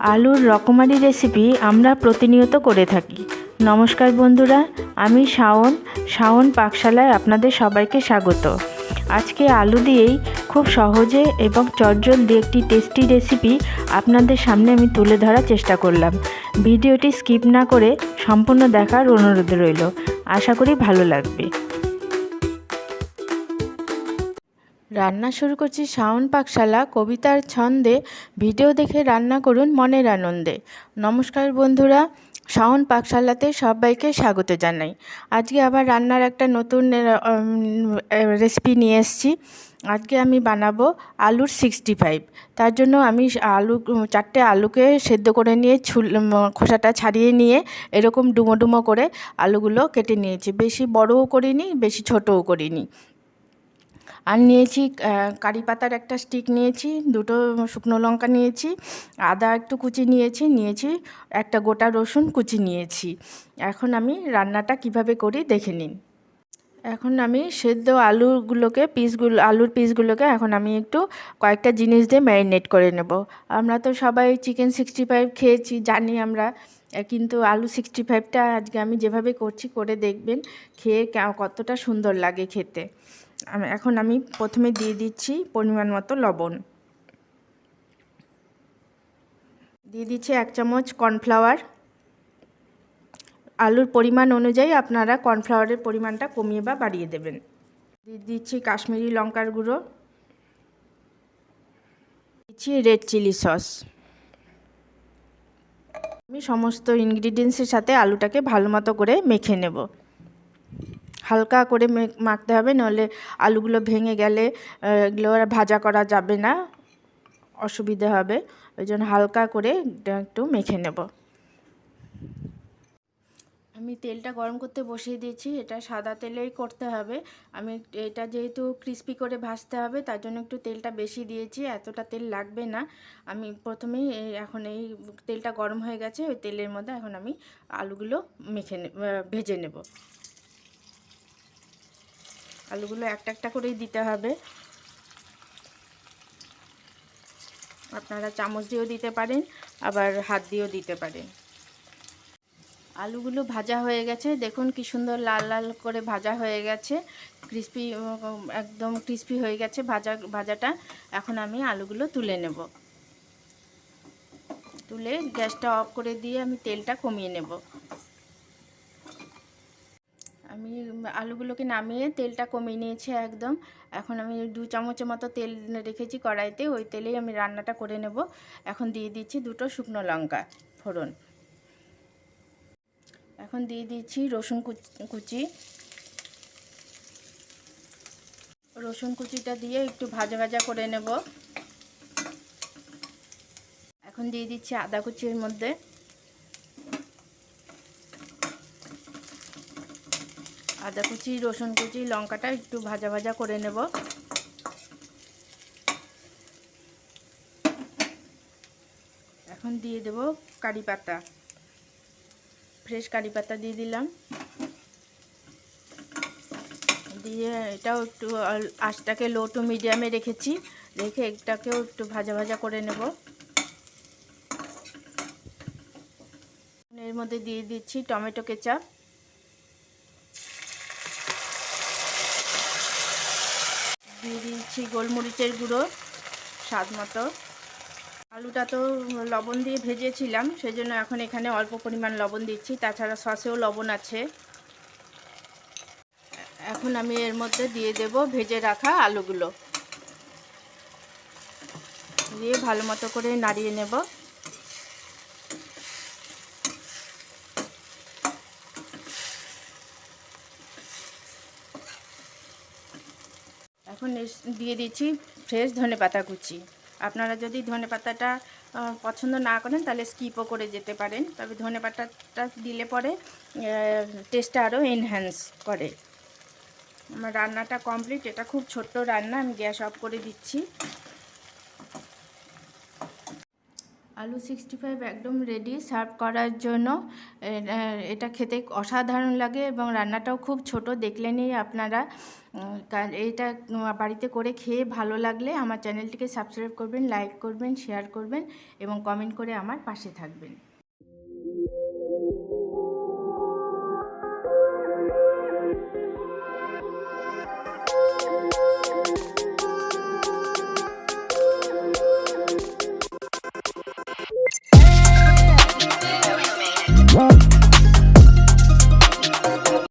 আলুর রকমারি রেসিপি আমরা প্রতিনিয়ত করে থাকি। নমস্কার বন্ধুরা, আমি শাওন। শাওন পাকশালায় আপনাদের সবাইকে স্বাগত। আজকে আলু দিয়েই খুব সহজে এবং চটজলদি একটি টেস্টি রেসিপি আপনাদের সামনে আমি তুলে ধরার চেষ্টা করলাম। ভিডিওটি স্কিপ না করে সম্পূর্ণ দেখার অনুরোধ রইল। আশা করি ভালো লাগবে। রান্না শুরু করছি শাওন পাকশালা, কবিতার ছন্দে। ভিডিও দেখে রান্না করুন মনের আনন্দে। নমস্কার বন্ধুরা, শাওন পাকশালাতে সবাইকে স্বাগত জানাই। আজকে আবার রান্নার একটা নতুন রেসিপি নিয়ে এসেছি। আজকে আমি বানাবো আলুর সিক্সটি ফাইভ তার জন্য আমি আলু চারটে আলুকে সেদ্ধ করে নিয়ে ছুল খোসাটা ছাড়িয়ে নিয়ে এরকম ডুমো ডুমো করে আলুগুলো কেটে নিয়েছি। বেশি বড়ও করিনি, বেশি ছোটও করিনি। আর নিয়েছি কারি পাতার একটা স্টিক নিয়েছি, দুটো শুকনো লঙ্কা নিয়েছি, আদা একটু কুচি নিয়েছি নিয়েছি একটা গোটা রসুন কুচি নিয়েছি। এখন আমি রান্নাটা কীভাবে করি দেখে নিন। এখন আমি সেদ্ধ আলুগুলোকে পিসগুলো আলুর পিসগুলোকে এখন আমি একটু কয়েকটা জিনিস দিয়ে ম্যারিনেট করে নেব। আমরা তো সবাই চিকেন সিক্সটি ফাইভ খেয়েছি, জানি আমরা কিন্তু আলু সিক্সটি ফাইভটা আজকে আমি যেভাবে করছি করে দেখবেন, খেয়ে কতটা সুন্দর লাগে খেতে। এখন আমি প্রথমে দিয়ে দিচ্ছি পরিমাণ মতো লবণ। দিয়ে দিচ্ছি এক চামচ কর্নফ্লাওয়ার। আলুর পরিমাণ অনুযায়ী আপনারা কর্নফ্লাওয়ারের পরিমাণটা কমিয়ে বা বাড়িয়ে দেবেন। দিয়ে দিচ্ছি কাশ্মীরি লঙ্কার গুঁড়ো। দিচ্ছি রেড চিলি সস। আমি সমস্ত ইনগ্রিডিয়েন্টসের সাথে আলুটাকে ভালো মতো করে মেখে নেব। হালকা করে মাখতে হবে নাহলে আলুগুলো ভেঙে গেলে এগুলো আর ভাজা করা যাবে না, অসুবিধা হবে, ওই জন্য হালকা করে একটু মেখে নেব। আমি তেলটা গরম করতে বসিয়ে দিয়েছি, এটা সাদা তেলেই করতে হবে, আমি এটা যেহেতু ক্রিস্পি করে ভাজতে হবে, তার জন্য একটু তেলটা বেশি দিয়েছি, এতটা তেল লাগবে না, আমি প্রথমেই এখন এই তেলটা গরম হয়ে গেছে, ওই তেলের মধ্যে এখন আমি আলুগুলো মেখে ভেজে নেব। আলুগুলো একটা একটা করেই দিতে হবে। আপনারা চামচ দিয়েও দিতে পারেন, আবার হাত দিয়েও দিতে পারেন। আলুগুলো ভাজা হয়ে গেছে। দেখুন কি সুন্দর লাল লাল করে ভাজা হয়ে গেছে। ক্রিস্পি একদম ক্রিস্পি হয়ে গেছে ভাজা, ভাজাটা। এখন আমি আলুগুলো তুলে নেব। তুলে গ্যাসটা অফ করে দিয়ে আমি তেলটা কমিয়ে নেব। আমি আলুগুলোকে নামিয়ে তেলটা কমিয়ে নিয়েছি একদম। এখন আমি দু চামচের মতো তেল রেখেছি কড়াইতে, ওই তেলেই আমি রান্নাটা করে নেব। এখন দিয়ে দিচ্ছি দুটো শুকনো লঙ্কা ফোড়ন। এখন দিয়ে দিচ্ছি রসুন কুচি রসুন কুচিটা দিয়ে একটু ভাজা ভাজা করে নেব। এখন দিয়ে দিচ্ছি আদা কুচির মধ্যে। আদা কুচি, রসুন কুচি, লঙ্কাটা একটু ভাজা ভাজা করে নেব। এখন দিয়ে দেব কারি পাতা। ফ্রেশ কারি পাতা দিয়ে দিলাম। দিয়ে এটাও একটু আঁচটাকে লো টু মিডিয়ামে রেখেছি। রেখে এটাকেও একটু ভাজা ভাজা করে নেব। এর মধ্যে দিয়ে দিচ্ছি টমেটো কেচাপ। দিয়ে দিচ্ছি গোলমরিচের গুঁড়ো স্বাদ মতো। আলুটা তো লবণ দিয়ে ভেজেছিলাম সেই জন্য এখন এখানে অল্প পরিমাণ লবণ দিচ্ছি। তাছাড়া সসেও লবণ আছে। এখন আমি এর মধ্যে দিয়ে দেব ভেজে রাখা আলুগুলো। দিয়ে ভালো মতো করে নাড়িয়ে নেব। এখন দিয়ে দিচ্ছি ফ্রেশ ধনে পাতা কুচি। আপনারা যদি ধনে পাতাটা পছন্দ না করেন তাহলে স্কিপও করে যেতে পারেন। তবে ধনে পাতাটা দিলে পরে টেস্টটা আরও এনহ্যান্স করে। আমার রান্নাটা কমপ্লিট এটা খুব ছোট্ট রান্না, আমি গ্যাস অফ করে দিচ্ছি। আলু সিক্সটি ফাইভ একদম রেডি সার্ভ করার জন্য। এটা খেতে অসাধারণ লাগে এবং রান্নাটাও খুব ছোট দেখলেনই আপনারা। এটা বাড়িতে করে খেয়ে ভালো লাগলে আমার চ্যানেলটিকে সাবস্ক্রাইব করবেন লাইক করবেন শেয়ার করবেন এবং কমেন্ট করে আমার পাশে থাকবেন।